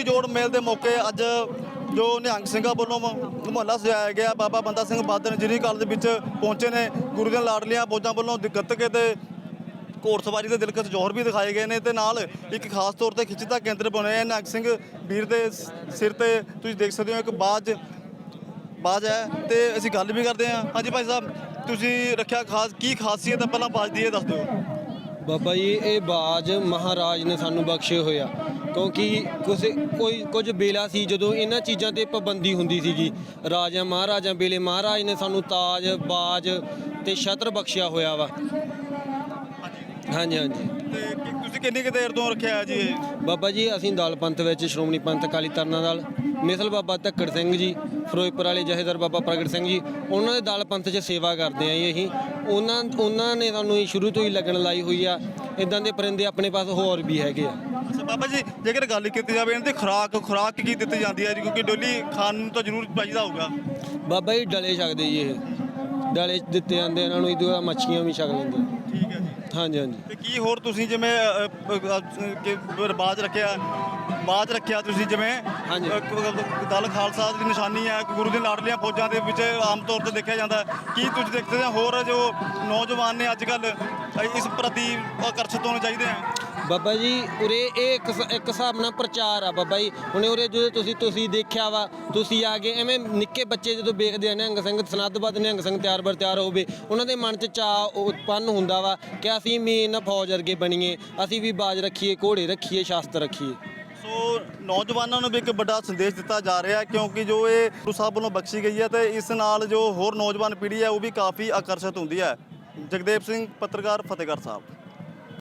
ਕੀ ਜੋੜ ਮੇਲ ਦੇ ਮੌਕੇ ਅੱਜ ਜੋ ਨਿਹੰਗ ਸਿੰਘਾਂ ਵੱਲੋਂ ਮ- ਮੁਹੱਲਾ ਸਜਾਇਆ ਗਿਆ। ਬਾਬਾ ਬੰਦਾ ਸਿੰਘ ਬਹਾਦਰ ਜਿਹੜੀ ਕਾਲ ਦੇ ਵਿੱਚ ਪਹੁੰਚੇ ਨੇ। ਗੁਰੂ ਦੀਆਂ ਲਾਡਲੀਆਂ ਫੌਜਾਂ ਵੱਲੋਂ ਦ- ਗੱਤਕੇ ਤੇ ਘੋੜਸਵਾਰੀ ਦੇ ਦਿਲਕਸ਼ ਜੋਹਰ ਵੀ ਦਿਖਾਏ ਗਏ ਨੇ ਤੇ ਨਾਲ ਇੱਕ ਖਾਸ ਤੌਰ ਤੇ ਖਿੱਚ ਦਾ ਕੇਂਦਰ ਬਣਿਆ ਨਿਹੰਗ ਸਿੰਘ ਵੀਰ ਦੇ ਸਿਰ ਤੇ ਤੁਸੀਂ ਦੇਖ ਸਕਦੇ ਹੋ ਇੱਕ ਬਾਜ ਬਾਜ ਹੈ ਤੇ ਅਸੀਂ ਗੱਲ ਵੀ ਕਰਦੇ ਹਾਂ। ਹਾਂਜੀ ਭਾਈ ਸਾਹਿਬ, ਤੁਸੀਂ ਰੱਖਿਆ ਖਾਸ, ਕੀ ਖਾਸੀਅਤ ਹੈ ਪਹਿਲਾਂ ਬਾਜ ਦੀ ਇਹ ਦੱਸ ਦਿਓ। ਬਾਬਾ ਜੀ, ਇਹ ਬਾਜ ਮਹਾਰਾਜ ਨੇ ਸਾਨੂੰ ਬਖਸ਼ੇ ਹੋਇਆ ਕਿਉਂਕਿ ਕੁਝ ਕੋਈ ਕੁਝ ਵੇਲਾ ਸੀ ਜਦੋਂ ਇਹਨਾਂ ਚੀਜ਼ਾਂ ਤੇ ਪਾਬੰਦੀ ਹੁੰਦੀ ਸੀਗੀ। ਰਾਜਾ ਮਹਾਰਾਜਾ ਵੇਲੇ ਮਹਾਰਾਜ ਨੇ ਸਾਨੂੰ ਤਾਜ, ਬਾਜ ਤੇ ਛਤਰ ਬਖਸ਼ਿਆ ਹੋਇਆ ਵਾ। ਹਾਂਜੀ ਹਾਂਜੀ। ਤੇ ਕਿ- ਤੁਸੀਂ ਕਿੰਨੀ ਕੁ ਦੇਰ ਤੋਂ ਰੱਖਿਆ ਜੀ ਇਹ? ਬਾਬਾ ਜੀ ਅਸੀਂ ਦਲ ਪੰਥ ਵਿੱਚ ਸ਼੍ਰੋਮਣੀ ਪੰਥ ਅਕਾਲੀ ਤਰਨਾ ਦਲ ਮਿਸਲ ਬਾਬਾ ਧੱਕੜ ਸਿੰਘ ਜੀ ਫਿਰੋਜ਼ਪੁਰ ਵਾਲੇ ਜਹੇਦਾਰ ਬਾਬਾ ਪ੍ਰਗਟ ਸਿੰਘ ਜੀ ਉਹਨਾਂ ਦੇ ਦਲ ਪੰਥ 'ਚ ਸੇਵਾ ਕਰਦੇ ਆਂ ਜੀ ਅਸੀਂ। ਉਹਨਾਂ ਉਹਨਾਂ ਨੇ ਸਾਨੂੰ ਸ਼ੁਰੂ ਤੋਂ ਹੀ ਲੱਗਣ ਲਾਈ ਹੋਈ ਆ। ਇਦਾਂ ਦੇ ਪਰਿੰਦੇ ਆਪਣੇ ਪਾਸ ਹੋਰ ਵੀ ਹੈਗੇ ਆ। ਅੱਛਾ ਬਾਬਾ ਜੀ ਜੇਕਰ ਗੱਲ ਕੀਤੀ ਜਾਵੇ ਇਹਨਾਂ ਦੀ ਖੁਰਾਕ ਖੁਰਾਕ ਕੀ ਦਿੱਤੀ ਜਾਂਦੀ ਹੈ ਜੀ? ਕਿਉਂਕਿ ਡੋਲੀ ਖਾਣ ਨੂੰ ਤਾਂ ਜ਼ਰੂਰ ਚਾਹੀਦਾ ਹੋਊਗਾ। ਬਾਬਾ ਜੀ ਡਲੇ ਛਕਦੇ ਜੀ ਇਹ। ਡਲੇ ਦਿੱਤੇ ਜਾਂਦੇ ਇਹਨਾਂ ਨੂੰ ਇਹਦੋਂ ਮੱਛੀਆਂ ਵੀ ਛਕ ਲੈਂਦੇ ਠੀਕ ਹੈ ਜੀ ਹਾਂਜੀ ਹਾਂਜੀ ਤੇ ਕੀ ਹੋਰ ਤੁਸੀਂ ਜਿਵੇਂ ਅ, ਅ, ਅ, ਕਿ ਬਾਜ ਰੱਖਿਆ ਬਾਜ ਰੱਖਿਆ ਤੁਸੀਂ ਜਿਵੇਂ ਹਾਂਜੀ। ਅ, ਕ- ਦਲ ਖਾਲਸਾ ਦੀ ਨਿਸ਼ਾਨੀ ਹੈ ਗੁਰੂ ਦੇ ਲਾਡਲੀਆਂ ਫੌਜਾਂ ਦੇ ਵਿੱਚ ਆਮ ਤੌਰ ਤੇ ਦੇਖਿਆ ਜਾਂਦਾ ਹੈ। ਕੀ ਤੁਸੀਂ ਦੇਖਦੇ ਹੋ ਹੋਰ ਜੋ ਨੌਜਵਾਨ ਨੇ ਅੱਜ ਕੱਲ ਇਸ ਪ੍ਰਤੀ ਆਕਰਸ਼ਿਤ ਹੋਣੇ ਚਾਹੀਦੇ ਆ ਬਾਬਾ ਜੀ, ਉਰੇ ਇਹ ਇੱਕ ਸ- ਇੱਕ ਹਿਸਾਬ ਨਾਲ ਪ੍ਰਚਾਰ ਆ ਬਾਬਾ ਜੀ। ਹੁਣੇ ਉਰੇ ਜਦੋਂ ਤੁਸੀਂ ਤੁਸੀਂ ਦੇਖਿਆ ਵਾ, ਤੁਸੀਂ ਆ ਗਏ ਐਵੇਂ ਨਿੱਕੇ ਬੱਚੇ ਜਦੋਂ ਵੇਖਦੇ ਆ ਨਿਹੰਗ ਸਿੰਘ ਸਨੱਧਬੱਧ ਨਿਹੰਗ ਸਿੰਘ ਤਿਆਰ ਬਰ ਤਿਆਰ ਹੋਵੇ, ਉਹਨਾਂ ਦੇ ਮਨ 'ਚ ਚਾਅ ਉਤਪੰਨ ਹੁੰਦਾ ਵਾ ਕਿ ਅਸੀਂ ਵੀ ਇਹਨਾਂ ਫੌਜ ਵਰਗੇ ਬਣੀਏ, ਅਸੀਂ ਵੀ ਬਾਜ ਰੱਖੀਏ, ਘੋੜੇ ਰੱਖੀਏ, ਸ਼ਾਸਤਰ ਰੱਖੀਏ। ਸੋ ਨੌਜਵਾਨਾਂ ਨੂੰ ਵੀ ਇੱਕ ਵੱਡਾ ਸੰਦੇਸ਼ ਦਿੱਤਾ ਜਾ ਰਿਹਾ ਹੈ, ਕਿਉਂਕਿ ਜੋ ਇਹ ਗੁਰੂ ਸਾਹਿਬ ਵੱਲੋਂ ਬਖਸ਼ੀ ਗਈ ਹੈ ਤੇ ਇਸ ਨਾਲ ਜੋ ਹੋਰ ਨੌਜਵਾਨ ਪੀੜ੍ਹੀ ਹੈ, ਉਹ ਵੀ ਕਾਫੀ ਆਕਰਸ਼ਿਤ ਹੁੰਦੀ ਹੈ। ਜਗਦੇਵ ਸਿੰਘ, ਪੱਤਰਕਾਰ, ਫਤਿਹਗੜ੍ਹ ਸਾਹਿਬ।